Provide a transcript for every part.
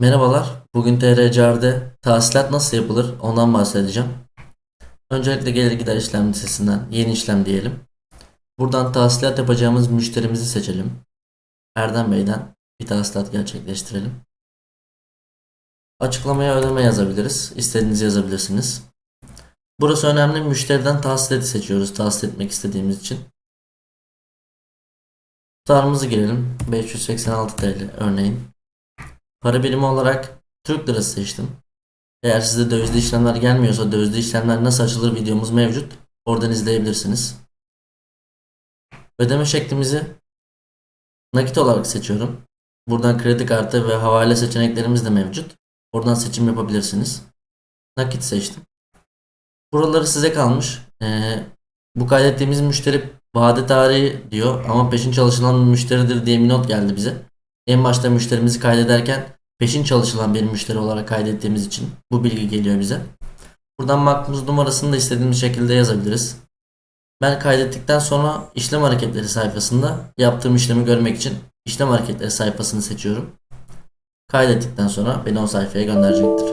Merhabalar. Bugün TRCR'de tahsilat nasıl yapılır ondan bahsedeceğim. Öncelikle gelir gider işlem listesinden yeni işlem diyelim. Buradan tahsilat yapacağımız müşterimizi seçelim. Erdem Bey'den bir tahsilat gerçekleştirelim. Açıklamaya ödeme yazabiliriz. İstediğinizi yazabilirsiniz. Burası önemli. Müşteriden tahsilati seçiyoruz. Tahsil etmek istediğimiz için. Tutarımızı girelim. 586 TL örneğin. Para birimi olarak Türk lirası seçtim. Eğer size dövizli işlemler gelmiyorsa dövizli işlemler nasıl açılır videomuz mevcut. Oradan izleyebilirsiniz. Ödeme şeklimizi nakit olarak seçiyorum. Buradan kredi kartı ve havale seçeneklerimiz de mevcut. Oradan seçim yapabilirsiniz. Nakit seçtim. Buraları size kalmış. Ee, bu kaydettiğimiz müşteri vade tarihi diyor ama peşin çalışılan müşteridir diye bir not geldi bize. En başta müşterimizi kaydederken peşin çalışılan bir müşteri olarak kaydettiğimiz için bu bilgi geliyor bize. Buradan makbuz numarasını da istediğimiz şekilde yazabiliriz. Ben kaydettikten sonra işlem hareketleri sayfasında yaptığım işlemi görmek için işlem hareketleri sayfasını seçiyorum. Kaydettikten sonra beni o sayfaya gönderecektir.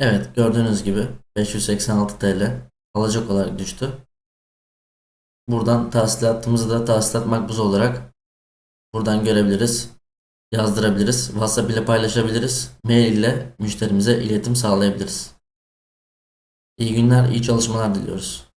Evet gördüğünüz gibi 586 TL alacak olarak düştü. Buradan tahsilatımızı da tahsilat makbuzu olarak buradan görebiliriz. Yazdırabiliriz. WhatsApp ile paylaşabiliriz. Mail ile müşterimize iletim sağlayabiliriz. İyi günler, iyi çalışmalar diliyoruz.